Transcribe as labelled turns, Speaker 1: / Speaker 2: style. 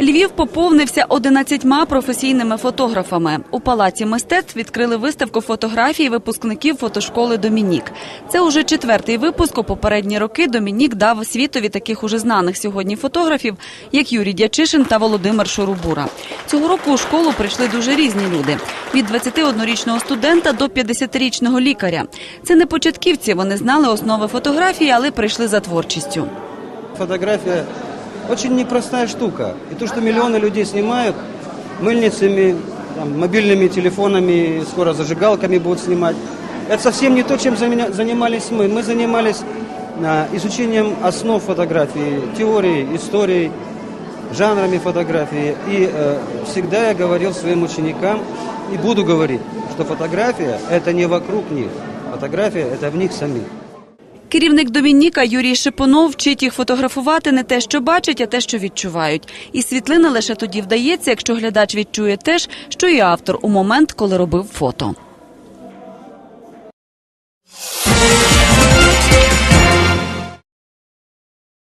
Speaker 1: Львів поповнився 11 професійними фотографами. У палаці мистецтв відкрили виставку фотографій випускників фотошколи Домінік. Це уже четвертий випуск. У попередні роки Домінік дав світові таких уже знаних сьогодні фотографів, як Юрій Дячишин та Володимир Шурубура. Цього року у школу прийшли дуже різні люди: від 21-річного студента до 50-річного лікаря. Це не початківці. Вони знали основи фотографії, але прийшли за творчістю.
Speaker 2: Фотография очень непростая штука. И то, что миллионы людей снимают мыльницами, там, мобильными телефонами, скоро зажигалками будут снимать, это совсем не то, чем занимались мы. Мы занимались а, изучением основ фотографии, теории, истории, жанрами фотографии. И э, всегда я говорил своим ученикам и буду говорить, что фотография – это не вокруг них, фотография – это в них самих.
Speaker 1: Керівник Домініка Юрій Шипунов вчить їх фотографувати не те, що бачать, а те, що відчувають. І світлина лише тоді вдається, якщо глядач відчує те що і автор у момент, коли робив фото.